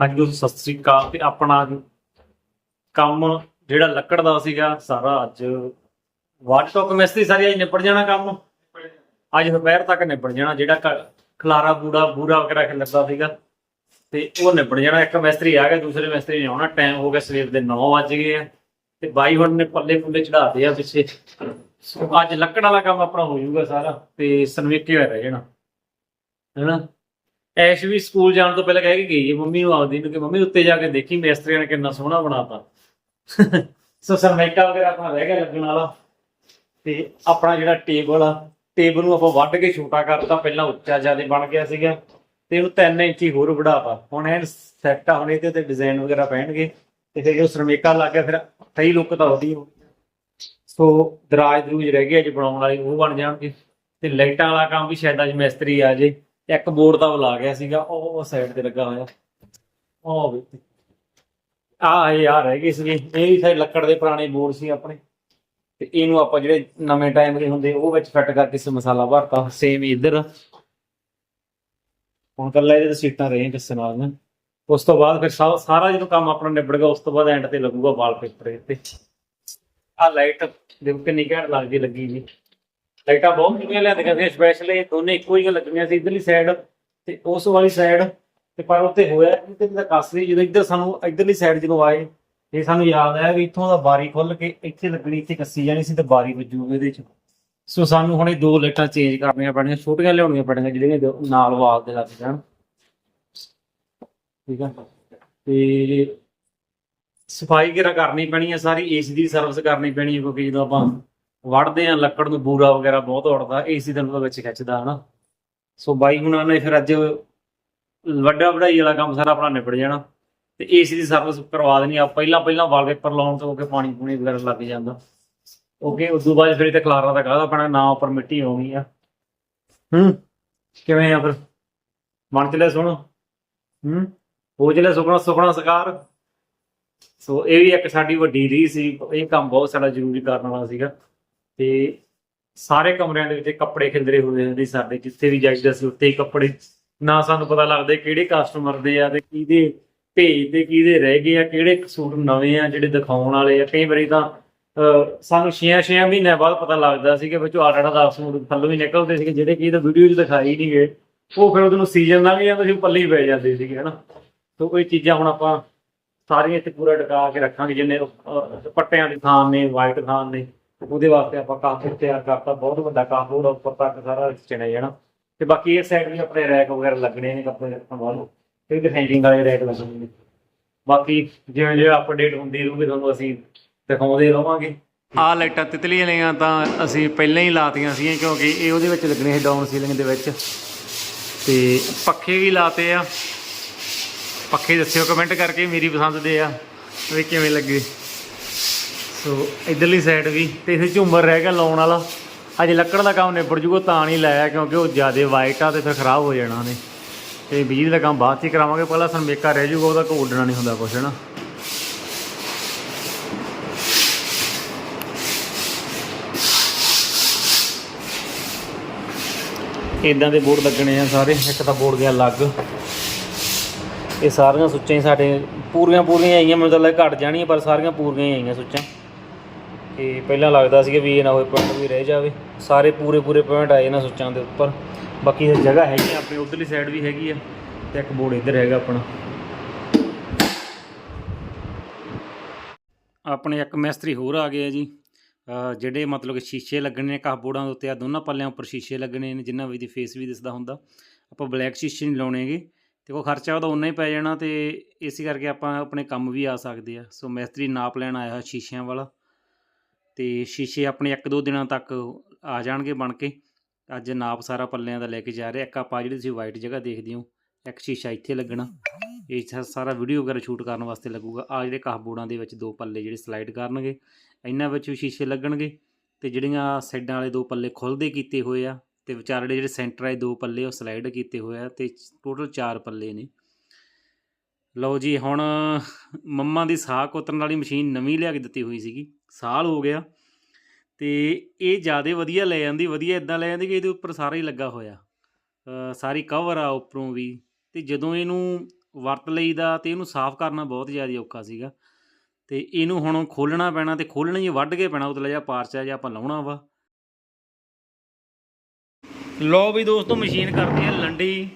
ਹਾਂਜੀ ਦੋਸਤੋ ਸਤਿ ਸ੍ਰੀ ਅਕਾਲ ਤੇ ਆਪਣਾ ਕੰਮ ਜਿਹੜਾ ਲੱਕੜ ਦਾ ਸੀਗਾ, ਸਾਰਾ ਅੱਜ ਵਾਟ ਟੋਕ ਮਿਸਤਰੀ ਸਾਰੀ ਅੱਜ ਨਿਪਟ ਜਾਣਾ ਕੰਮ? ਅੱਜ ਦੁਪਹਿਰ ਤੱਕ ਨਿਪਟ ਜਾਣਾ, ਜਿਹੜਾ ਖਲਾਰਾ ਬੂੜਾ ਬੂਰਾ ਵਗੈਰਾ ਖਿਲਰਦਾ ਸੀਗਾ। ਤੇ ਉਹ ਨਿਪਟ ਜਾਣਾ, ਇੱਕ ਮਿਸਤਰੀ ਆ ਗਿਆ, ਦੂਸਰੇ ਮਿਸਤਰੀ ਨੇ ਆਉਣਾ ਟਾਈਮ ਹੋ ਗਿਆ ਸਵੇਰ ਦੇ 9 ਵੱਜ ਗਏ ਆ। ਤੇ ਬਾਈ ਹੁਣ ਨੇ ਪੱਲੇ ਪੁੱਲੇ ਚੜਾਤੇ ਆ ਪਿੱਛੇ। ਅੱਜ ਲੱਕੜ ਵਾਲਾ ਕੰਮ ਆਪਣਾ ਹੋ ਜਾਊਗਾ ਸਾਰਾ, ਤੇ ਸਨਵੇਕੇ ਹੋਇਆ ਰਹਿ ਜਾਣਾ। ਹੈਨਾ? ਐਸ਼ ਵੀ ਸਕੂਲ ਜਾਣ ਤੋਂ ਪਹਿਲਾਂ ਕਹਿ ਕੇ ਗਈ ਮੰਮੀ ਨੂੰ ਆਪਦੀ ਨੂੰ ਕਿ ਮੰਮੀ ਉੱਤੇ ਜਾ ਕੇ ਦੇਖੀ ਮਿਸਤਰੀਆਂ ਨੇ ਕਿੰਨਾ ਸੋਹਣਾ ਬਣਾਤਾ। ਸੋ ਸਰਮੈਕਾ ਵਗੈਰਾ ਆਪਣਾ ਰਹਿ ਗਿਆ ਲੱਗਣ ਵਾਲਾ। ਤੇ ਆਪਣਾ ਜਿਹੜਾ ਟੇਬਲ ਆ, ਟੇਬਲ ਨੂੰ ਆਪਾਂ ਵੱਢ ਕੇ ਛੋਟਾ ਕਰਤਾ, ਪਹਿਲਾਂ ਉੱਚਾ ਜ਼ਿਆਦਾ ਬਣ ਗਿਆ ਸੀਗਾ। ਤੇ ਇਹਨੂੰ 3 ਇੰਚੀ ਹੋਰ ਵਧਾਤਾ ਹੁਣ ਇਹ ਸੈੱਟ ਆ, ਹੁਣ ਇਹਦੇ ਤੇ ਡਿਜ਼ਾਈਨ ਵਗੈਰਾ ਪੈਣਗੇ। ਤੇ ਫਿਰ ਜੋ ਸਰਮੇਕਾ ਲੱਗ ਗਿਆ, ਫਿਰ ਸਹੀ ਲੁੱਕ ਤਾਂ ਉਹਦੀ ਹੋ ਸੋ ਦਰਾਜ ਦਰੂਜ ਰਹਿ ਗਿਆ ਅੱਜ ਬਣਾਉਣ ਵਾਲੇ ਉਹ ਬਣ ਜਾਣਗੇ। ਤੇ ਲਾਈਟਾਂ ਵਾਲਾ ਕੰਮ ਵੀ ਸ਼ਾਇਦ ਅੱਜ ਮਿਸਤਰੀ ਆ ਜੇ। ਇੱਕ ਬੋਰਡ ਦਾ ਬੁਲਾ ਗਿਆ ਸੀਗਾ, ਉਹ ਸਾਈਡ ਤੇ ਲੱਗਾ ਹੋਇਆ। ਉਹ ਵੀ। ਆ ਇਹ ਰਹਿ ਗਏ ਸੀਗੇ। ਇਹ ਵੀ ਲੱਕੜ ਦੇ ਪੁਰਾਣੇ ਬੋਰਡ ਸੀ ਆਪਣੇ। ਤੇ ਇਹਨੂੰ ਆਪਾਂ ਜਿਹੜੇ ਨਵੇਂ ਟਾਈਮ ਦੇ ਹੁੰਦੇ, ਉਹ ਵਿੱਚ ਫਿੱਟ ਕਰਕੇ ਸੇ ਮਸਾਲਾ ਭਰਤਾ। ਸੇਮ ਇੱਧਰ। ਹੁਣ ਕੱਲਾ ਇਹਦੇ ਤੇ ਸੀਟਾਂ ਰਹੇ ਜਿਸ ਨਾਲ ਨਾ। ਉਸ ਤੋਂ ਬਾਅਦ ਫਿਰ ਸਾਰਾ ਜਦੋਂ ਕੰਮ ਆਪਣਾ ਨਿਬੜ ਗਿਆ, ਉਸ ਤੋਂ ਬਾਅਦ ਐਂਡ ਤੇ ਲੱਗੂਗਾ ਵਾਲਪੇਪਰ ਤੇ। ਆ ਲਾਈਟ ਦੇਖੋ ਕਿੰਨੀ ਘੈਂਟ ਲੱਗਦੀ, ਲੱਗੀ ਜੀ। ਲਾਈਟਾਂ ਬਹੁਤ ਵਧੀਆ ਲਿਆਂਦੀਆਂ ਸੀ ਸਪੈਸ਼ਲੀ ਦੋਨੇ ਇੱਕੋ ਹੀ ਲੱਗੀਆਂ ਸੀ, ਇਧਰਲੀ ਸਾਈਡ ਤੇ ਉਸ ਵਾਲੀ ਸਾਈਡ ਤੇ ਪਰ ਉੱਤੇ ਹੋਇਆ ਇੱਧਰ ਦਾ ਕਸਰੀ ਜਦੋਂ ਇੱਧਰ ਸਾਨੂੰ, ਇਧਰਲੀ ਸਾਈਡ ਜਦੋਂ ਆਏ ਇਹ ਸਾਨੂੰ ਯਾਦ ਆਇਆ ਵੀ ਇੱਥੋਂ ਦਾ ਬਾਰੀ ਖੁੱਲ ਕੇ ਇੱਥੇ ਲੱਗਣੀ, ਇੱਥੇ ਕੱਸੀ ਜਾਣੀ ਸੀ ਤੇ ਬਾਰੀ ਵੱਜੂਗੀ ਇਹਦੇ ਚ। ਸੋ ਸਾਨੂੰ ਹੁਣ ਇਹ ਦੋ ਲਾਈਟਾਂ ਚੇਂਜ ਕਰਨੀਆਂ ਪੈਣੀਆਂ, ਛੋਟੀਆਂ ਲਿਆਉਣੀਆਂ ਪੈਣੀਆਂ ਜਿਹੜੀਆਂ ਨਾਲ ਵਾਲ ਦੇ ਲੱਗ ਜਾਣ। ਠੀਕ ਆ? ਤੇ ਸਫ਼ਾਈ ਕਿਹੜਾ ਕਰਨੀ ਪੈਣੀ ਹੈ ਸਾਰੀ ਏਸੀ ਦੀ ਸਰਵਿਸ ਕਰਨੀ ਪੈਣੀ ਹੈ ਕਿਉਂਕਿ ਜਦੋਂ ਆਪਾਂ ਵੜਦੇ ਆ, ਲੱਕੜ ਨੂੰ ਬੂਰਾ ਵਗੈਰਾ ਬਹੁਤ ਉੜਦਾ ਏਸੀ ਤੁਹਾਨੂੰ ਤਾਂ ਵਿੱਚ ਖਿੱਚਦਾ, ਹਨਾ। ਸੋ ਬਾਈ ਹੁਣਾਂ ਨੇ ਫਿਰ ਅੱਜ ਵੱਡਾ ਵਢਾਈ ਵਾਲਾ ਕੰਮ ਸਾਰਾ ਆਪਣਾ ਨਿਬੜ ਜਾਣਾ। ਤੇ ਏਸੀ ਦੀ ਸਰਵਿਸ ਕਰਵਾ ਦੇਣੀ ਆ ਪਹਿਲਾਂ ਪਹਿਲਾਂ ਵਾਲਪੇਪਰ ਲਾਉਣ ਤੋਂ ਕਿ ਪਾਣੀ ਪੂਣੀ ਵਗੈਰਾ ਲੱਗ ਜਾਂਦਾ। ਓਕੇ ਉਸ ਤੋਂ ਬਾਅਦ ਫਿਰ ਇਹ ਤੇ ਖਲਾਰਾ ਦਾ ਕਾਹਦਾ ਪੈਣਾ, ਨਾ ਉੱਪਰ ਮਿੱਟੀ ਆਉਣੀ ਆ। ਹੂੰ, ਕਿਵੇਂ ਆ ਫਿਰ? ਮਨ ਚ ਲੈ ਸੁਣੋ ਹੂੰ, ਹੋ ਚਲੇ ਸੁਪਨਾ ਸੁਪਨਾ ਸਕਾਰ। ਸੋ ਇਹ ਵੀ ਇੱਕ ਸਾਡੀ ਵੱਡੀ ਰੀ ਸੀ, ਇਹ ਕੰਮ ਬਹੁਤ ਸਾਡਾ ਜ਼ਰੂਰੀ ਕਰਨ ਵਾਲਾ ਸੀਗਾ। ਤੇ ਸਾਰੇ ਕਮਰਿਆਂ ਦੇ ਵਿੱਚ ਕੱਪੜੇ ਖਿੰਦਰੇ ਹੋਏ ਹੁੰਦੇ ਸੀ ਸਾਡੇ ਜਿੱਥੇ ਵੀ ਜਾਈਦਾ ਸੀ ਉੱਥੇ ਹੀ ਕੱਪੜੇ। ਨਾ ਸਾਨੂੰ ਪਤਾ ਲੱਗਦਾ ਕਿਹੜੇ ਕਸਟਮਰ ਦੇ ਆ ਤੇ ਕਿਹਦੇ ਭੇਜ ਦੇ ਕਿਹਦੇ ਰਹਿ ਗਏ ਆ ਕਿਹੜੇ ਸੂਟ ਨਵੇਂ ਆ ਜਿਹੜੇ ਦਿਖਾਉਣ ਵਾਲੇ ਆ। ਕਈ ਵਾਰੀ ਤਾਂ ਅਹ, ਸਾਨੂੰ 6-6 ਮਹੀਨਿਆਂ ਬਾਅਦ ਪਤਾ ਲੱਗਦਾ ਸੀ ਕਿ ਵਿੱਚੋਂ 8-8 10 ਸੂਟ ਥੱਲੋਂ ਹੀ ਨਿਕਲਦੇ ਸੀਗੇ ਜਿਹੜੇ ਕਿ ਤਾਂ ਵੀਡੀਓ 'ਚ ਦਿਖਾਈ ਨਹੀਂ ਗਏ। ਉਹ ਫਿਰ ਉਹਨੂੰ ਸੀਜ਼ਨ ਲੰਘ ਜਾਂਦਾ ਸੀ ਪੱਲੇ ਹੀ ਪੈ ਜਾਂਦੇ ਸੀਗੇ ਹਨਾ। ਸੋ ਕੋਈ ਚੀਜ਼ਾਂ ਹੁਣ ਆਪਾਂ ਸਾਰੀਆਂ ਇੱਥੇ ਪੂਰਾ ਟਿਕਾ ਕੇ ਰੱਖਾਂਗੇ ਜਿੰਨੇ ਪੱਟਿਆਂ ਦੇ ਥਾਂ ਨੇ ਵਾਈਟ ਥਾਂ ਨੇ। ਉਹਦੇ ਵਾਸਤੇ ਆਪਾਂ ਕਾਫੀ ਤਿਆਰ ਕਰਤਾ, ਬਹੁਤ ਵੱਡਾ ਕਾਫੀ ਉਹਦਾ ਉੱਪਰ ਤੱਕ ਸਾਰਾ ਚਿਣਿਆ ਜਾਣਾ। ਤੇ ਬਾਕੀ ਇਹ ਸਾਈਡ ਵੀ ਆਪਣੇ ਰੈਕ ਵਗੈਰਾ ਲੱਗਣੇ ਨੇ ਕੱਪੜੇ ਰੱਖਣ ਵਾਲੇ ਤੇ ਹੈਂਗਿੰਗ ਵਾਲੇ ਰੈਕ ਲੱਗਣੇ ਨੇ ਬਾਕੀ ਜਿਵੇਂ ਜਿਵੇਂ ਅਪਡੇਟ ਹੁੰਦੀ ਰਹੂਗੀ, ਤੁਹਾਨੂੰ ਅਸੀਂ ਦਿਖਾਉਂਦੇ ਰਵਾਂਗੇ। ਆ ਲਾਈਟਾਂ ਤਿਤਲੀਆਂ ਲਈਆਂ ਤਾਂ ਅਸੀਂ ਪਹਿਲਾਂ ਹੀ ਲਾਤੀਆਂ ਸੀ ਕਿਉਂਕਿ ਇਹ ਉਹਦੇ ਵਿੱਚ ਲੱਗਣੇ ਸੀ ਡਾਊਨ ਸੀਲਿੰਗ ਦੇ ਵਿੱਚ। ਤੇ ਪੱਖੇ ਵੀ ਲਾਤੇ ਆ। ਪੱਖੇ ਦੱਸਿਓ ਕਮੈਂਟ ਕਰਕੇ, ਮੇਰੀ ਪਸੰਦ ਦੇ ਆ, ਵੀ ਕਿਵੇਂ ਲੱਗੇ। ਸੋ ਇਧਰਲੀ ਸਾਈਡ ਵੀ ਤੇ ਇਥੇ ਝੂਮਰ ਰਹਿ ਗਿਆ ਲਾਉਣ ਵਾਲਾ। ਅਜੇ ਲੱਕੜ ਦਾ ਕੰਮ ਨਿਬੜ ਜੂਗਾ, ਤਾਂ ਨਹੀਂ ਲਾਇਆ ਕਿਉਂਕਿ ਉਹ ਜ਼ਿਆਦਾ ਵਾਈਟ ਆ ਤੇ ਫਿਰ ਖਰਾਬ ਹੋ ਜਾਣਾ ਨੇ ਤੇ ਬਿਜਲੀ ਦਾ ਕੰਮ ਬਾਅਦ ਚ ਹੀ ਕਰਾਵਾਂਗੇ, ਪਹਿਲਾਂ ਸਰਮੇਕਾ ਰਹਿ ਜੂਗਾ, ਉਹਦਾ ਕੋਈ ਉੱਡਣਾ ਨਹੀਂ ਹੁੰਦਾ ਕੁਛ ਨਾ ਇਦਾਂ ਦੇ ਬੋਰਡ ਲੱਗਣੇ ਆ ਸਾਰੇ, ਇੱਕ ਤਾਂ ਬੋਰਡ ਗਿਆ ਅਲੱਗ। ਇਹ ਸਾਰੀਆਂ ਸੁੱਚਾਂ ਹੀ ਸਾਡੇ ਪੂਰੀਆਂ ਪੂਰੀਆਂ ਆਈਆਂ, ਮੈਨੂੰ ਤਾਂ ਲੱਗਾ ਘਟ ਜਾਣੀਆਂ, ਪਰ ਸਾਰੀਆਂ ਪੂਰੀਆਂ ਹੀ ਆਈਆਂ ਸੁੱਚਾਂ ਤੇ ਪਹਿਲਾਂ ਲੱਗਦਾ ਸੀ ਕਿ ਵੀ ਇਹ ਨਾ ਹੋਏ ਪੁਆਇੰਟ ਵੀ ਰਹਿ ਜਾਵੇ। ਸਾਰੇ ਪੂਰੇ ਪੂਰੇ ਪੁਆਇੰਟ ਆਏ ਨਾ ਸੋਚਾਂ ਦੇ ਉੱਪਰ। ਬਾਕੀ ਇਹ ਜਗ੍ਹਾ ਹੈਗੀ ਆ, ਆਪਣੀ ਉਧਰਲੀ ਸਾਈਡ ਵੀ ਹੈਗੀ ਆ ਤੇ ਇੱਕ ਬੋਰਡ ਇੱਧਰ ਹੈਗਾ ਆਪਣਾ। ਆਪਣੇ ਇੱਕ ਮਿਸਤਰੀ ਹੋਰ ਆ ਗਏ ਆ ਜੀ। ਜਿਹੜੇ ਮਤਲਬ ਕਿ ਸ਼ੀਸ਼ੇ ਲੱਗਣੇ ਨੇ ਕਾਹ ਬੋਰਡਾਂ ਦੇ ਉੱਤੇ ਆ ਦੋਨਾਂ ਪੱਲਿਆਂ ਉੱਪਰ ਸ਼ੀਸ਼ੇ ਲੱਗਣੇ ਨੇ ਜਿਨ੍ਹਾਂ ਵਿੱਚ ਫੇਸ ਵੀ ਦਿਸਦਾ ਹੁੰਦਾ। ਆਪਾਂ ਬਲੈਕ ਸ਼ੀਸ਼ੇ ਨਹੀਂ ਲਾਉਣੇਗੇ ਤੇ ਉਹ ਖਰਚਾ ਉਹਦਾ ਉਨਾ ਹੀ ਪੈ ਜਾਣਾ ਤੇ ਇਸੇ ਕਰਕੇ ਆਪਾਂ ਆਪਣੇ ਕੰਮ ਵੀ ਆ ਸਕਦੇ ਆ। ਸੋ ਮਿਸਤਰੀ ਨਾਪ ਲੈਣ ਆਇਆ ਹੋਇਆ ਸ਼ੀਸ਼ਿਆਂ ਵਾਲਾ। ਤੇ ਸ਼ੀਸ਼ੇ ਆਪਣੇ ਇੱਕ ਦੋ ਦਿਨਾਂ ਤੱਕ ਆ ਜਾਣਗੇ ਬਣ ਕੇ। ਅੱਜ ਨਾਪ ਸਾਰਾ ਪੱਲਿਆਂ ਦਾ ਲੈ ਕੇ ਜਾ ਰਿਹਾ। ਇੱਕ ਆਪਾਂ ਜਿਹੜੀ ਤੁਸੀਂ ਵਾਈਟ ਜਗ੍ਹਾ ਦੇਖਦੇ ਹੋ, ਇੱਕ ਸ਼ੀਸ਼ਾ ਇੱਥੇ ਲੱਗਣਾ। ਇਹ ਸਾਰਾ ਵੀਡੀਓ ਵਗੈਰਾ ਸ਼ੂਟ ਕਰਨ ਵਾਸਤੇ ਲੱਗੂਗਾ। ਆ ਜਿਹੜੇ ਕਾਹ ਬੋਰਡਾਂ ਦੇ ਵਿੱਚ ਦੋ ਪੱਲੇ ਜਿਹੜੇ ਸਲਾਈਡ ਕਰਨਗੇ, ਇਹਨਾਂ ਵਿੱਚ ਵੀ ਸ਼ੀਸ਼ੇ ਲੱਗਣਗੇ। ਤੇ ਜਿਹੜੀਆਂ ਸਾਈਡਾਂ ਵਾਲੇ ਦੋ ਪੱਲੇ ਖੁੱਲਦੇ ਕੀਤੇ ਹੋਏ ਆ, ਤੇ ਵਿਚਾਰੇ ਜਿਹੜੇ ਸੈਂਟਰ ਵਾਲੇ ਦੋ ਪੱਲੇ ਉਹ ਸਲਾਈਡ ਕੀਤੇ ਹੋਏ ਆ, ਤੇ ਟੋਟਲ ਚਾਰ ਪੱਲੇ ਨੇ। ਲਓ ਜੀ, ਹੁਣ ਮੰਮਾ ਦੀ ਸਾਹ ਕੁੱਤਰਨ ਵਾਲੀ ਮਸ਼ੀਨ ਨਵੀਂ ਲਿਆ ਕੇ ਦਿੱਤੀ ਹੋਈ ਸੀਗੀ, ਸਾਲ ਹੋ ਗਿਆ। ਤੇ ਇਹ ਜ਼ਿਆਦਾ ਵਧੀਆ ਲੈ ਜਾਂਦੀ ਵਧੀਆ ਇਦਾਂ ਲੈ ਜਾਂਦੀ ਕਿ ਇਹਦੇ ਉੱਪਰ ਸਾਰਾ ਹੀ ਲੱਗਾ ਹੋਇਆ। ਸਾਰੀ ਕਵਰ ਆ ਉੱਪਰੋਂ ਵੀ। ਤੇ ਜਦੋਂ ਇਹਨੂੰ ਵਰਤ ਲਈਦਾ ਤੇ ਇਹਨੂੰ ਸਾਫ਼ ਕਰਨਾ ਬਹੁਤ ਜ਼ਿਆਦਾ ਔਖਾ ਸੀਗਾ। ਤੇ ਇਹਨੂੰ ਹੁਣ ਖੋਲਣਾ ਪੈਣਾ ਤੇ ਖੋਲਣਾ ਹੀ ਵੱਢ ਕੇ ਪੈਣਾ, ਉਤਲਾ ਜਿਹਾ ਪਾਰਚਾ ਜਿਹਾ ਆਪਾਂ ਲਾਉਣਾ ਵਾ। ਲੋ ਵੀ ਦੋਸਤੋ, ਮਸ਼ੀਨ ਕਰਦੀ ਹੈ ਲੰਡੀ।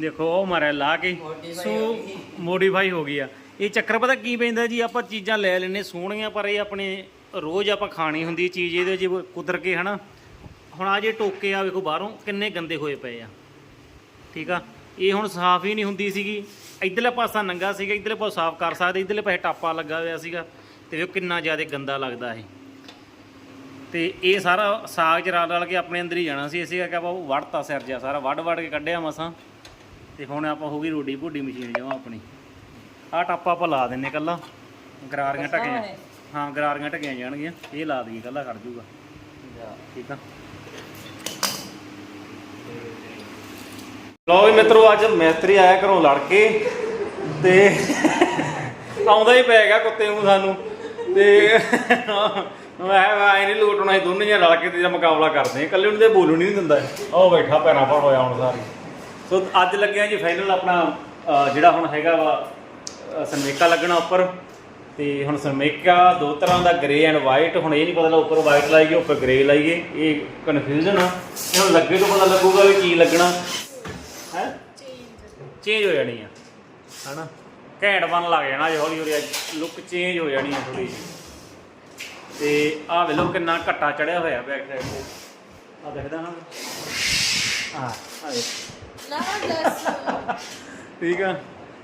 ਦੇਖੋ ਉਹ ਮਾਰਿਆ ਲਾ ਕੇ। ਸੋ ਮੋਡੀਫਾਈ ਹੋ ਗਈ ਆ। ਇਹ ਚੱਕਰ ਪਤਾ ਕੀ ਪੈਂਦਾ ਜੀ ਆਪਾਂ ਚੀਜ਼ਾਂ ਲੈ ਲੈਨੇ ਸੋਹਣੀਆਂ ਪਰ ਇਹ ਆਪਣੇ ਰੋਜ਼ ਆਪਾਂ ਖਾਣੀ ਹੁੰਦੀ ਚੀਜ਼ ਇਹਦੇ ਚ ਕੁਦਰ ਕੇ ਹਨਾ। ਹੁਣ ਆ ਜੇ ਟੋਕੇ ਆ ਵੇਖੋ ਬਾਹਰੋਂ ਕਿੰਨੇ ਗੰਦੇ ਹੋਏ ਪਏ ਆ। ਠੀਕ ਆ? ਇਹ ਹੁਣ ਸਾਫ਼ ਹੀ ਨਹੀਂ ਹੁੰਦੀ ਸੀਗੀ। ਇਧਰਲੇ ਪਾਸਾ ਨੰਗਾ ਸੀਗਾ ਇਧਰਲੇ ਪਾਸਾ ਸਾਫ਼ ਕਰ ਸਕਦੇ ਇਧਰਲੇ ਪਾਸੇ ਟਾਪਾ ਲੱਗਾ ਹੋਇਆ ਸੀਗਾ। ਤੇ ਵੇਖੋ ਕਿੰਨਾ ਜ਼ਿਆਦਾ ਗੰਦਾ ਲੱਗਦਾ ਇਹ। ਤੇ ਇਹ ਸਾਰਾ ਸਾਗ ਚ ਰਲ ਰਲ ਕੇ ਆਪਣੇ ਅੰਦਰ ਹੀ ਜਾਣਾ ਸੀ ਇਸੇ ਕਰਕੇ ਆਪਾਂ ਉਹ ਵੜਤਾ ਸਿਰ ਜਿਹਾ ਸਾਰਾ ਵੱਢ ਵੱਢ ਕੇ ਕੱਢਿਆ ਮਸਾਂ। ਤੇ ਹੁਣ ਆਪਾਂ ਹੋ ਗਈ ਰੋਡੀ ਭੁੱਡੀ ਮਸ਼ੀਨ ਜਮਾ ਆਪਣੀ। ਆਹ ਟਾਪਾ ਆਪਾਂ ਲਾ ਦਿੰਨੇ ਕੱਲਾ। ਗਰਾਰੀਆਂ ਟਕੀਆਂ ਹਾਂ ਗਰਾਰੀਆਂ ਟਕੀਆਂ ਜਾਣਗੀਆਂ। ਇਹ ਲਾ ਦਈਏ ਕੱਲਾ ਖੜ ਜੂਗਾ ਠੀਕ ਆ। ਲਓ ਵੀ ਮਿੱਤਰੋ ਅੱਜ ਮੈਤਰੀ ਆਇਆ ਘਰੋਂ ਲੜ ਕੇ ਤੇ ਆਉਂਦਾ ਹੀ ਪੈ ਗਿਆ ਕੁੱਤੇ ਨੂੰ ਸਾਨੂੰ। ਤੇ ਮੈਂ ਆਏ ਨਹੀਂ ਲੂਟਣਾ ਇਹ ਦੋਨੇ ਜਣੇ ਰਲ ਕੇ ਤੇ ਮੁਕਾਬਲਾ ਕਰਦੇ ਆ ਇਕੱਲੇ ਨੂੰ ਤੇ ਬੋਲੂ ਨਹੀਂ ਦਿੰਦਾ। ਉਹ ਬੈਠਾ ਪੈਰਾਂ ਪਰ ਹੋਇਆ ਹੁਣ ਸਾਰੀ। ਸੋ ਅੱਜ ਲੱਗਿਆ ਜੀ ਫਾਈਨਲ ਆਪਣਾ ਅਹ, ਜਿਹੜਾ ਹੁਣ ਹੈਗਾ ਵਾ ਅਹ, ਸਨਮੇਕਾ ਲੱਗਣਾ ਉੱਪਰ। ਤੇ ਹੁਣ ਸਨਮੇਕਾ ਦੋ ਤਰ੍ਹਾਂ ਦਾ ਗ੍ਰੇ ਐਂਡ ਵਾਈਟ ਹੁਣ ਇਹ ਨਹੀਂ ਪਤਾ ਲੱਗ ਉੱਪਰ ਵਾਈਟ ਲਾਈਏ ਉੱਪਰ ਗ੍ਰੇ ਲਾਈਏ। ਇਹ ਕਨਫਿਊਜ਼ਨ ਆ। ਇਹ ਹੁਣ ਲੱਗੇ ਤੋਂ ਪਤਾ ਲੱਗੂਗਾ ਵੀ ਕੀ ਲੱਗਣਾ। ਹੈ? ਚੇਂਜ ਹੋ ਜਾਣੀ ਆ। ਹਨਾ? ਘੈਂਟ ਬਣ ਲੱਗ ਜਾਣਾ ਜੇ ਹੌਲੀ ਹੌਲੀ ਲੁੱਕ ਚੇਂਜ ਹੋ ਜਾਣੀ ਆ ਥੋੜੀ ਜਿਹੀ। ਤੇ ਆਹ ਵੇਲੋ ਕਿੰਨਾ ਘੱਟਾ ਚੜਿਆ ਹੋਇਆ ਬੈਕ ਸਾਈਡ ਤੇ। ਆ ਦਿਖਦਾ ਨਾ ਆ ਆ ਵੇਖ। ਠੀਕ ਆ।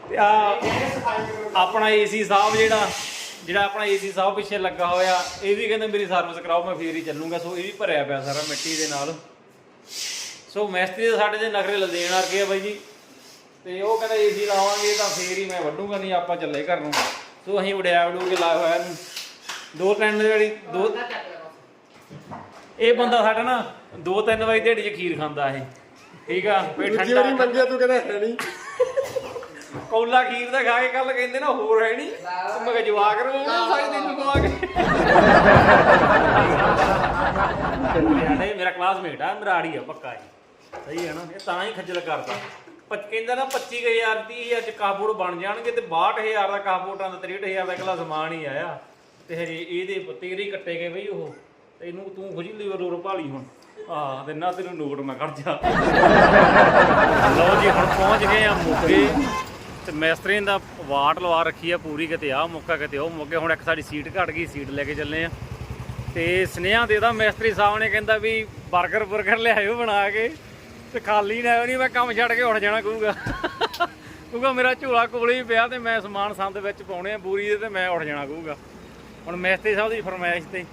ਤੇ ਆ ਆਪਣਾ ਏਸੀ ਸਾਹਿਬ ਜਿਹੜਾ ਜਿਹੜਾ ਆਪਣਾ ਏਸੀ ਸਾਹਿਬ ਪਿੱਛੇ ਲੱਗਾ ਹੋਇਆ ਇਹ ਵੀ ਕਹਿੰਦੇ ਮੇਰੀ ਸਰਵਿਸ ਕਰਾਓ ਮੈਂ ਫੇਰ ਹੀ ਚੱਲੂਗਾ। ਸੋ ਇਹ ਵੀ ਭਰਿਆ ਪਿਆ ਸਾਰਾ ਮਿੱਟੀ ਦੇ ਨਾਲ। ਸੋ ਮੈਸਤਰੀ ਦੇ ਸਾਡੇ ਦੇ ਨਖਰੇ ਲਦੇਣ ਵਰਗੇ ਆ ਬਾਈ ਜੀ। ਤੇ ਉਹ ਕਹਿੰਦਾ ਏਸੀ ਲਾਵਾਂਗੇ ਤਾਂ ਫੇਰ ਹੀ ਮੈਂ ਵੱਢੂਗਾ ਨਹੀਂ ਆਪਾਂ ਚੱਲੇ ਘਰ ਨੂੰ। ਸੋ ਅਸੀਂ ਉੜਿਆ ਉਡੂ ਕੇ ਲਾਇਆ ਹੋਇਆ ਦੋ ਤਿੰਨ ਜਿਹੜੀ ਦੋ ਇਹ ਬੰਦਾ ਸਾਡਾ ਨਾ ਦੋ ਤਿੰਨ ਵਜੇ ਦਿਹਾੜੀ 'ਚ ਖੀਰ ਖਾਂਦਾ ਇਹ। ਠੀਕ ਆ ਫੇ ਦੂਜੀ ਵਾਰੀ ਠੰਡਾ ਮੰਗਿਆ ਤੂੰ ਕਹਿੰਦਾ ਹੈ ਨਹੀਂ। ਕੌਲਾ ਖੀਰ ਦਾ ਖਾ ਕੇ ਕੱਲ ਕਹਿੰਦੇ ਨਾ ਹੋਰ ਹੈ ਨਹੀਂ। ਤੇ ਮੈਂ ਕਿਹਾ ਜਵਾਕ ਨੂੰ ਸਾਰੀ ਦਿਨ ਖਵਾ ਕੇ। ਸਾਡੇ ਮੇਰਾ ਕਲਾਸਮੇਟ ਆ ਮੇਰਾ ਆੜੀ ਆ ਪੱਕਾ ਜੀ। ਸਹੀ ਹੈ ਨਾ ਇਹ ਤਾਂ ਹੀ ਖੱਜਲ ਕਰਦਾ। ਪੱਚ ਕਹਿੰਦਾ ਨਾ 25000 30000 ਚ ਕਾਬੂੜ ਬਣ ਜਾਣਗੇ ਤੇ 62000 ਦਾ ਕਾਬੂਟਾਂ ਦਾ 63000 ਦਾ ਇਕੱਲਾ ਸਮਾਨ ਹੀ ਆਇਆ। ਤੇ ਹਜੇ ਇਹਦੇ ਤੇਰੇ ਹੀ ਕੱਟੇ ਗਏ ਬਈ ਉਹ। ਤੇ ਇਹਨੂੰ ਤੂੰ ਖੁਜੀ ਲੀਵਰ ਲੋਰ ਭਾਲੀ ਹੁਣ। ਆਹ, ਤੇ ਨਾ ਤੈਨੂੰ ਨੋਟ ਮੈਂ ਖੜ ਜਾ। ਲਓ ਜੀ, ਹੁਣ ਪਹੁੰਚ ਗਏ ਆ ਮੋਗੇ। ਤੇ ਮੈਸਤਰੀ ਦਾ ਵਾਟ ਲਵਾ ਰੱਖੀ ਆ ਪੂਰੀ ਕਿਤੇ ਆ ਮੁੱਕਾ ਕਿਤੇ, ਉਹ ਮੁੱਕੇ। ਹੁਣ ਇੱਕ ਸਾਡੀ ਸੀਟ ਘਟ ਗਈ, ਸੀਟ ਲੈ ਕੇ ਚੱਲੇ ਆ। ਤੇ ਸਨੇਹਾ ਦੇਦਾ ਮੈਸਤਰੀ ਸਾਹਿਬ ਨੇ, ਕਹਿੰਦਾ ਵੀ 버ਗਰ 버ਗਰ ਲਿਆਇਓ ਬਣਾ ਕੇ। ਤੇ ਖਾਲੀ ਨਾ ਆਇਓ ਨਹੀਂ ਮੈਂ ਕੰਮ ਛੱਡ ਕੇ ਉੱਠ ਜਾਣਾ ਕਹੂਗਾ। ਕਹੂਗਾ, ਮੇਰਾ ਝੋਲਾ ਕੋਲੇ ਹੀ ਪਿਆ ਤੇ ਮੈਂ ਸਮਾਨ ਸੰਦ ਵਿੱਚ ਪਾਉਣੇ ਆ, ਬੂਰੀ ਦੇ ਤੇ ਮੈਂ ਉੱਠ ਜਾਣਾ ਕਹੂਗਾ। ਹੁਣ ਮੈਸਤਰੀ ਸਾਹਿਬ ਦੀ ਫਰਮਾਇਸ਼ ਤੇ,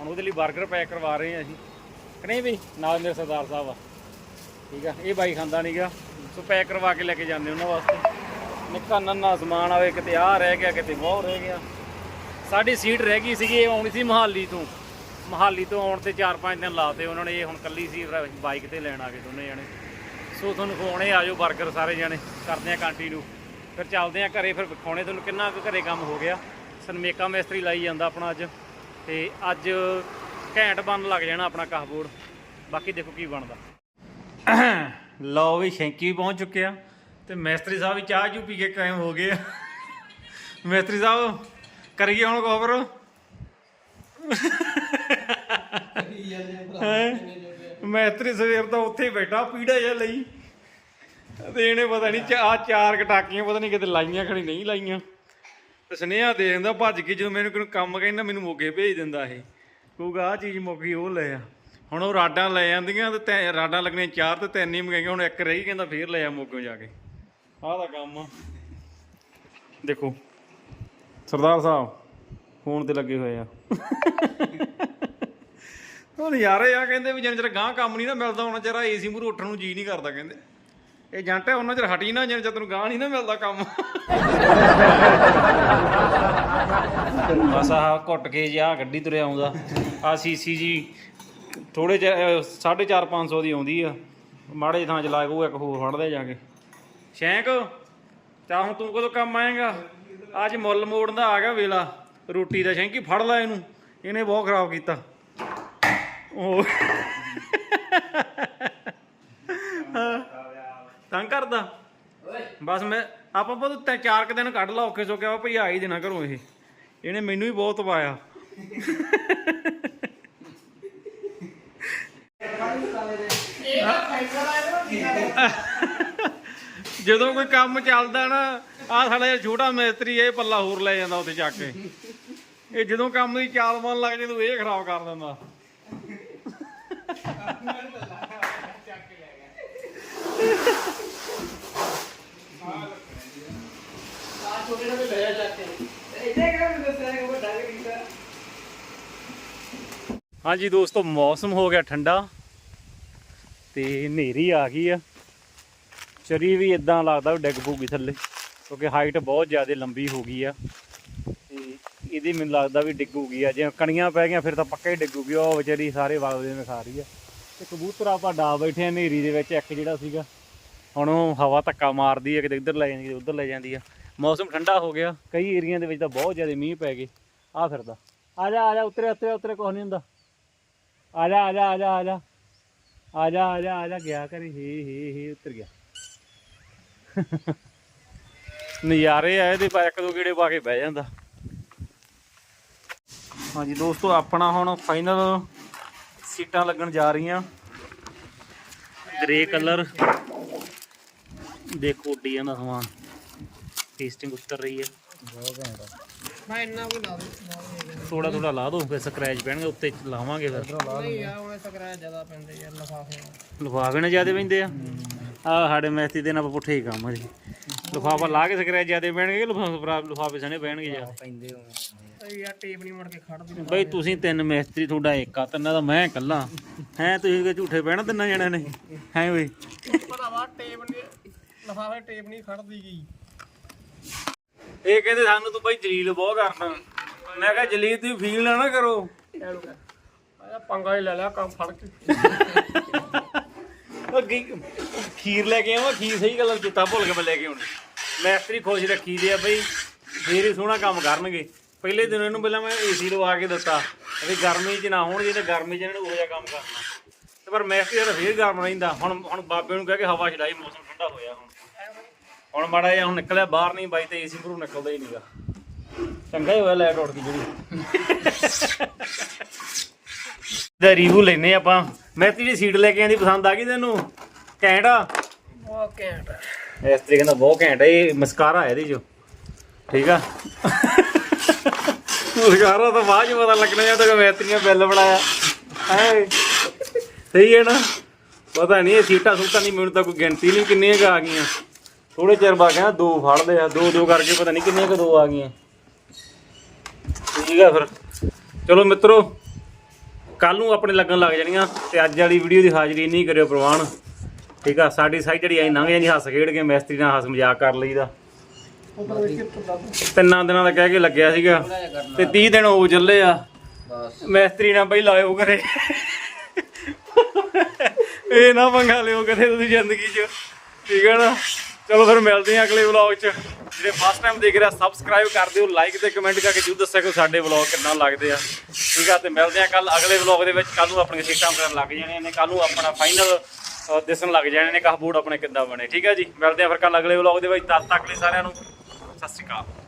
ਹੁਣ ਉਹਦੇ ਲਈ 버ਗਰ ਪੈਕ ਕਰਵਾ ਰਹੇ ਆ ਅਸੀਂ। ਕਿ ਨਹੀਂ ਵੀ ਨਾਲ ਮੇਰੇ ਸਰਦਾਰ ਸਾਹਿਬ ਆ। ਠੀਕ ਆ, ਇਹ ਬਾਈ ਖਾਂਦਾ ਨਹੀਂਗਾ ਸੋ ਪੈਕ ਕਰਵਾ ਕੇ ਲੈ ਕੇ ਜਾਂਦੇ ਉਹਨਾਂ ਵਾਸਤੇ। ਨਿੱਕਾ ਨੰਨਾ ਸਮਾਨ ਆਵੇ, ਕਿਤੇ ਆ ਰਹਿ ਗਿਆ, ਕਿਤੇ ਉਹ ਰਹਿ ਗਿਆ। ਸਾਡੀ ਸੀਟ ਰਹਿ ਗਈ ਸੀਗੀ, ਇਹ ਆਉਣੀ ਸੀ ਮਹਾਲੀ ਤੋਂ। ਮਹਾਲੀ ਤੋਂ ਆਉਣ ਤੇ 4-5 ਦਿਨ ਲਾਤੇ ਉਹਨਾਂ ਨੇ, ਇਹ ਹੁਣ ਕੱਲੀ ਸੀ ਬਾਈਕ ਤੇ ਲੈਣ ਆ ਗਏ ਦੋਨੇ ਜਣੇ। ਸੋ ਤੁਹਾਨੂੰ ਖਵਾਉਣੇ ਆਜੋ 버ਗਰ ਸਾਰੇ ਜਣੇ, ਕਰਦੇ ਆ ਕੰਟੀਨਿਊ ਫਿਰ ਚੱਲਦੇ ਆ ਘਰੇ, ਫਿਰ ਵਿਖਾਉਣੇ ਤੁਹਾਨੂੰ ਕਿੰਨਾ ਕੁ ਘਰੇ ਕੰਮ ਹੋ ਗਿਆ। ਸਨਮੇਕਾ ਮਿਸਤਰੀ ਲਾਈ ਜਾਂਦਾ ਆਪਣਾ ਅੱਜ। ਤੇ ਅੱਜ ਘੈਂਟ ਬਣ ਲੱਗ ਜਾਣਾ ਆਪਣਾ ਕਾਹਬੋਰਡ ਬਾਕੀ ਦੇਖੋ ਕੀ ਬਣਦਾ। ਲਓ ਵੀ ਸ਼ੈਂਕੀ ਵੀ ਪਹੁੰਚ ਚੁੱਕਿਆ ਤੇ ਮੈਸਤਰੀ ਸਾਹਿਬ ਵੀ ਚਾਹ ਚੂ ਪੀ ਕੇ ਕਾਇਮ ਹੋ ਗਏ ਆ। ਮੈਸਤਰੀ ਸਾਹਿਬ, ਕਰੀਏ ਹੁਣ ਕੋਬਰ ਮੈਸਤਰੀ ਸਵੇਰ ਦਾ ਉੱਥੇ ਬੈਠਾ, ਪੀੜਾ ਜਿਹਾ ਲਈ। ਤੇ ਇਹਨੇ ਪਤਾ ਨਹੀਂ ਆ ਚਾਰ ਕਟਾਕੀਆਂ ਪਤਾ ਨਹੀਂ ਕਿਤੇ ਲਾਈਆਂ ਖੜੀ ਨਹੀਂ ਲਾਈਆਂ। ਸੁਨੇਹਾ ਦੇ ਦਿੰਦਾ, ਭੱਜ ਕੇ ਜਦੋਂ ਮੈਨੂੰ ਕੋਈ ਕੰਮ ਕਹਿੰਦਾ, ਮੈਨੂੰ ਮੋਗੇ ਭੇਜ ਦਿੰਦਾ ਇਹ। ਕਹੂਗਾ ਆ ਚੀਜ਼ ਮੁੱਕ ਗਈ, ਉਹ ਲੈ ਆ। ਹੁਣ ਉਹ ਰਾਡਾਂ ਲੈ ਜਾਂਦੀਆਂ ਤੇ ਤੈ- ਰਾਡਾਂ ਲੱਗਣੀਆਂ ਚਾਰ ਤੇ ਤਿੰਨ ਹੀ ਮੰਗਾਈਆਂ, ਹੁਣ ਇੱਕ ਰਹੀ ਕਹਿੰਦਾ ਫੇਰ ਲੈ ਆ ਮੋਗੋਂ ਜਾ ਕੇ। ਆਹ ਦਾ ਕੰਮ ਆ। ਦੇਖੋ, ਸਰਦਾਰ ਸਾਹਿਬ, ਫੋਨ ਤੇ ਲੱਗੇ ਹੋਏ ਆ। ਉਹ ਨਜ਼ਾਰੇ ਆ ਕਹਿੰਦੇ ਵੀ ਜਿੰਨਾ ਚਿਰ ਗਾਂ ਕੰਮ ਨਹੀਂ ਨਾ ਮਿਲਦਾ ਉਹਨਾਂ ਚਿਰ ਏਸੀ ਮੂਰੇ ਉੱਠਣ ਨੂੰ ਜੀ ਨਹੀਂ ਕਰਦਾ ਕਹਿੰਦੇ। ਇਹ ਜੰਟ ਹੈ ਉਹਨਾਂ ਚਿਰ ਹਟੀ ਨਾ ਚਿਰ ਤੈਨੂੰ ਗਾਂ ਨਹੀਂ ਨਾ ਮਿਲਦਾ ਕੰਮ। ਬਸ ਆਹ ਘੁੱਟ ਕੇ ਜੀ ਆਹ ਗੱਡੀ ਤੁਰਿਆ ਆਉਂਦਾ। ਆ ਸੀਸੀ ਜੀ ਥੋੜੇ ਜਿਹਾ 4.5 500 ਦੀ ਆਉਂਦੀ ਆ। ਮਾੜੇ ਜਿਹੇ ਥਾਂ ਚ ਲਾ ਕੇ ਉਹ ਇੱਕ ਹੋਰ ਫੜਦੇ ਜਾ ਕੇ। ਸ਼ੈਂਕ ਚਾ ਹੁਣ ਤੂੰ ਕਦੋਂ ਕੰਮ ਆਏਗਾ? ਅੱਜ ਮੁੱਲ ਮੋੜਨ ਦਾ ਆ ਗਿਆ ਵੇਲਾ। ਰੋਟੀ ਦਾ ਸ਼ੈਂਕੀ ਫੜ ਲੈ ਇਹਨੂੰ। ਇਹਨੇ ਬਹੁਤ ਖਰਾਬ ਕੀਤਾ। ਉਹ ਹਾਂ। ਤੰਗ ਕਰਦਾ। ਬਸ ਮੈਂ, ਆਪਾਂ ਬਹੁਤ ਤਿੰਨ ਚਾਰ ਕੁ ਦਿਨ ਕੱਢ ਲਾ ਔਖੇ ਸੋਕੇ ਆ ਭਈ ਆ ਹੀ ਦੇਣਾ ਘਰੋਂ ਇਹ। ਇਹਨੇ ਮੈਨੂੰ ਹੀ ਬਹੁਤ ਪਾਇਆ। ਜਦੋਂ ਕੋਈ ਕੰਮ ਚੱਲਦਾ ਨਾ ਆ ਸਾਡਾ ਛੋਟਾ ਮਿਸਤਰੀ ਇਹ ਪੱਲਾ ਹੋਰ ਲੈ ਜਾਂਦਾ ਉੱਥੇ ਚੱਕ ਕੇ। ਇਹ ਜਦੋਂ ਕੰਮ ਦੀ ਚਾਲ ਬਣ ਲੱਗ ਜੇ ਤੂੰ ਇਹ ਖਰਾਬ ਕਰ ਦਿੰਦਾ। ਹਾਂਜੀ ਦੋਸਤੋ, ਮੌਸਮ ਹੋ ਗਿਆ ਠੰਡਾ ਤੇ ਹਨੇਰੀ ਆ ਗਈ ਆ। ਚਰੀ ਵੀ ਇਦਾਂ ਲੱਗਦਾ ਵੀ ਡਿੱਗ ਪਊਗੀ ਥੱਲੇ, ਕਿਉਂਕਿ ਹਾਈਟ ਬਹੁਤ ਜ਼ਿਆਦਾ ਲੰਬੀ ਹੋ ਗਈ ਆ। ਤੇ ਇਹਦੀ ਮੈਨੂੰ ਲੱਗਦਾ ਵੀ ਡਿੱਗੂਗੀ ਆ। ਜੇ ਕਣੀਆਂ ਪੈ ਗਈਆਂ, ਫਿਰ ਤਾਂ ਪੱਕਾ ਹੀ ਡਿੱਗੂਗੀ ਉਹ ਵਿਚਾਰੀ ਸਾਰੇ ਵਗਦੇ ਨੇ ਖਾ ਰਹੀ ਆ। ਤੇ ਕਬੂਤਰ ਆਪਾਂ ਡਾ ਬੈਠੇ ਆ ਹਨੇਰੀ ਦੇ ਵਿੱਚ, ਇੱਕ ਜਿਹੜਾ ਸੀਗਾ। ਹੁਣ ਉਹ ਹਵਾ ਧੱਕਾ ਮਾਰਦੀ ਆ, ਕਿਤੇ ਇੱਧਰ ਲੈ ਜਾਂਦੀ, ਕਿਤੇ ਉੱਧਰ ਲੈ ਜਾਂਦੀ ਆ। ਮੌਸਮ ਠੰਡਾ ਹੋ ਗਿਆ। ਕਈ ਏਰੀਆ ਦੇ ਵਿੱਚ ਤਾਂ ਬਹੁਤ ਜ਼ਿਆਦਾ ਮੀਂਹ ਪੈ ਗਏ। ਆ ਫਿਰਦਾ। ਆ ਜਾ ਆ ਜਾ, ਉਤਰੇ ਉਤਰੇ ਉਤਰੇ, ਕੁਛ ਨਹੀਂ ਹੁੰਦਾ। ਆ ਜਾ ਆ ਜਾ ਆ ਜਾ ਆ ਜਾ। ਆ ਜਾ ਆ ਜਾ ਆ ਜਾ, ਗਿਆ ਕਰੇ, ਹੇ ਹੇ ਹੇ, ਉਤਰ ਗਿਆ। ਨਜ਼ਾਰੇ ਆ ਇਹਦੇ ਪਾ ਇੱਕ ਦੋ ਗੇੜੇ ਪਾ ਕੇ ਬਹਿ ਜਾਂਦਾ। ਹਾਂਜੀ ਦੋਸਤੋ, ਆਪਣਾ ਹੁਣ ਫਾਈਨਲ ਸੀਟਾਂ ਲੱਗਣ ਜਾ ਰਹੀਆਂ। Grey colour. ਦੇਖੋ ਡੀਆਂ ਜਾਂਦਾ ਸਮਾਨ। ਟੇਸਟਿੰਗ ਉਤਰ ਰਹੀ ਹੈ। ਮੈਂ ਇੰਨਾ ਕੋਈ ਲਾ ਦੂੰ ਥੋੜਾ ਥੋੜਾ ਲਾ ਦੋ ਫਿਰ ਸਕ੍ਰੈਚ ਪੈਣਗੇ ਉੱਤੇ ਲਾਵਾਂਗੇ ਫਿਰ। ਨਹੀਂ ਯਾਰ ਉਹਨੇ ਸਕਰਾਇਆ ਜ਼ਿਆਦਾ ਪੈਂਦੇ ਯਾਰ ਲਫਾਫੇ ਲਿਫਾਫੇ ਨਾਲ ਜ਼ਿਆਦਾ ਪੈਂਦੇ ਆ? ਆ ਸਾਡੇ ਮੈਸਤੀ ਦੇ ਨਾਲ ਪੁੱਠੇ ਹੀ ਕੰਮ ਜੀ। ਲਿਫਾਫਾ ਲਾ ਕੇ ਸਕ੍ਰੈਚ ਜ਼ਿਆਦਾ ਪੈਣਗੇ ਕਿ ਲਿਫਾਫੇ ਲਿਫਾਫੇ ਸਣੇ ਪੈਣਗੇ ਜ਼ਿਆਦਾ ਪੈਂਦੇ ਹੋਣੇ ਯਾਰ ਟੇਪ ਨਹੀਂ ਮੁੜ ਕੇ ਖੜਦੀ ਬਈ ਤੁਸੀਂ ਤਿੰਨ ਮੈਸਤਰੀ ਤੁਹਾਡਾ ਇੱਕ ਆ ਤਿੰਨਾਂ ਦਾ ਮੈਂ ਇਕੱਲਾ। ਹੈ ਤੁਸੀਂ ਕਿ ਝੂਠੇ ਪੈਣਾ ਤਿੰਨਾਂ ਜਣਿਆਂ ਨੇ? ਹੈ ਓਏ ਪਤਾ ਵਾ ਟੇਪ ਨਹੀਂ ਲਫਾਫੇ ਟੇਪ ਨਹੀਂ ਖੜਦੀ ਗਈ ਇਹ ਕਹਿੰਦੇ ਸਾਨੂੰ ਤੂੰ ਬਈ ਜਲੀਲ ਬਹੁਤ ਕਰਦਾ। ਮੈਂ ਕਿਹਾ ਜਲੀਲ ਤੁਸੀਂ ਫੀਲ ਨਾ ਨਾ ਕਰੋ। ਆਇਆ ਪੰਗਾ ਹੀ ਲੈ ਲਿਆ ਕੰਮ ਫੜ ਕੇ। ਉਹ ਗੀ- ਖੀਰ ਲੈ ਕੇ ਆਵਾਂ ਖੀਰ ਸਹੀ ਗੱਲ ਚਿੱਤਾ ਭੁੱਲ ਕੇ ਮੈਂ ਲੈ ਕੇ ਆਉਣੀ। ਮੈਸਤਰੀ ਖੁਸ਼ ਰੱਖੀ ਦੇ ਆ ਬਈ ਫੇਰ ਹੀ ਸੋਹਣਾ ਕੰਮ ਕਰਨਗੇ। ਪਹਿਲੇ ਦਿਨ ਇਹਨੂੰ ਪਹਿਲਾਂ ਮੈਂ ਏਸੀ ਲਵਾ ਕੇ ਦਿੱਤਾ ਵੀ ਗਰਮੀ 'ਚ ਨਾ ਹੋਣ ਜਿਹਨੇ ਗਰਮੀ 'ਚ ਇਹਨਾਂ ਨੂੰ ਉਹੋ ਜਿਹਾ ਕੰਮ ਕਰਨਾ। ਤੇ ਪਰ ਮੈਸਤਰੀ ਦਾ ਫੇਰ ਗਰਮ ਰਹਿੰਦਾ। ਹੁਣ ਹੁਣ ਬਾਬੇ ਨੂੰ ਕਹਿ ਕੇ ਹਵਾ ਛਡਾਈ ਮੌਸਮ ਠੰਡਾ ਹੋਇਆ ਹੁਣ। ਹੁਣ ਮਾੜਾ ਜਿਹਾ ਹੁਣ ਨਿਕਲਿਆ ਬਾਹਰ ਨਹੀਂ ਬਾਈ ਤੇ ਏਸੀ ਭਰੂ ਨਿਕਲਦਾ ਹੀ ਨਹੀਂਗਾ। ਚੰਗਾ ਹੀ ਹੋਇਆ ਲਾਈਟ ਉੱਡ ਗਈ ਜਿਹੜੀ। ਦਾ ਰਿਵਿਊ ਲੈਨੇ ਆਪਾਂ। ਮੈਂ ਤੇਰੀ ਸੀਟ ਲੈ ਕੇ ਆਂਦੀ ਪਸੰਦ ਆ ਗਈ ਤੈਨੂੰ? ਘੈਂਟ ਆ? ਉਹ ਘੈਂਟ ਇਸ ਤਰੀਕੇ ਨਾਲ ਬਹੁਤ ਘੈਂਟ ਹੈ ਇਹ ਮਸਕਾਰਾ ਹੈ ਇਹਦੇ ਜੋ ਠੀਕ ਆ? ਮਸਕਾਰਾ ਤਾਂ ਬਾਅਦ ਚ ਪਤਾ ਲੱਗਣਾ ਜਾਂ ਤਾਂ ਮੈਤਰੀਆਂ ਬਿੱਲ ਬਣਾਇਆ। ਹੈ? ਸਹੀ ਹੈ ਨਾ? ਪਤਾ ਨਹੀਂ ਇਹ ਸੀਟਾਂ ਸੂਟਾਂ ਦੀ ਮੈਨੂੰ ਤਾਂ ਕੋਈ ਗਿਣਤੀ ਨਹੀਂ ਕਿੰਨੀਆਂ ਆ ਗਈਆਂ। ਥੋੜੇ ਚਿਰ ਬਾਅਦ ਕਹਿੰਦਾ ਦੋ ਫੜ ਲਿਆ ਦੋ ਦੋ ਕਰਕੇ ਪਤਾ ਨਹੀਂ ਕਿੰਨੀਆਂ ਕੁ ਦੋ ਆ ਗਈਆਂ। ਠੀਕ ਆ ਫਿਰ। ਚਲੋ ਮਿੱਤਰੋ ਕੱਲ ਨੂੰ ਆਪਣੇ ਲੱਗਣ ਲੱਗ ਜਾਣੀਆਂ ਤੇ ਅੱਜ ਵਾਲੀ ਵੀਡੀਓ ਦੀ ਹਾਜ਼ਰੀ ਨਹੀਂ ਕਰਿਓ ਪ੍ਰਵਾਨ। ਠੀਕ ਆ, ਸਾਡੀ ਸਾਈ ਜਿਹੜੀ ਆਈ ਲੰਘ ਜਾਂਦੀ ਹੱਸ ਖੇਡ ਕੇ, ਮਿਸਤਰੀ ਨਾਲ ਹੱਸ ਮਜ਼ਾਕ ਕਰ ਲਈਦਾ। ਉਧਰ ਤਿੰਨਾਂ ਦਿਨਾਂ ਦਾ ਕਹਿ ਕੇ ਲੱਗਿਆ ਸੀਗਾ ਤੇ 30 ਦਿਨ ਹੋ ਚੱਲੇ ਆ। ਮਿਸਤਰੀ ਨਾਲ ਬਈ ਲਾਇਓ ਕਰੇ ਇਹ ਨਾ ਪੰਗਾ ਲਿਓ ਕਦੇ ਤੁਸੀਂ ਜ਼ਿੰਦਗੀ 'ਚ। ਠੀਕ ਆ ਨਾ? ਚਲੋ ਫਿਰ ਮਿਲਦੇ ਹਾਂ ਅਗਲੇ ਵਲੌਗ 'ਚ। ਜਿਹੜੇ ਫਸਟ ਟਾਈਮ ਦੇਖ ਰਿਹਾ ਸਬਸਕ੍ਰਾਈਬ ਕਰ ਦਿਓ ਲਾਈਕ ਤੇ ਕਮੈਂਟ ਕਰਕੇ ਜਰੂਰ ਦੱਸਿਆ ਕਿ ਸਾਡੇ ਵਲੌਗ ਕਿੰਨਾ ਲੱਗਦੇ ਆ। ਠੀਕ ਆ, ਤੇ ਮਿਲਦੇ ਹਾਂ ਕੱਲ ਅਗਲੇ ਵਲੌਗ ਦੇ ਵਿੱਚ। ਕੱਲ ਨੂੰ ਆਪਣੀਆਂ ਸੀਟਾਂ ਕਰਨ ਲੱਗ ਜਾਣੀਆਂ ਨੇ ਕੱਲ ਨੂੰ ਆਪਣਾ ਫਾਈਨਲ ਦਿਸਣ ਲੱਗ ਜਾਣੇ ਨੇ ਕਹ ਬੋਰਡ ਆਪਣੇ ਕਿੱਦਾਂ ਬਣੇ। ਠੀਕ ਹੈ ਜੀ, ਮਿਲਦੇ ਹਾਂ ਫਿਰ ਕੱਲ ਅਗਲੇ ਵਲੌਗ ਦੇ ਵਿੱਚ। ਤਦ ਤੱਕ ਲਈ ਸਾਰਿਆਂ ਨੂੰ ਸਤਿ ਸ਼੍ਰੀ ਅਕਾਲ।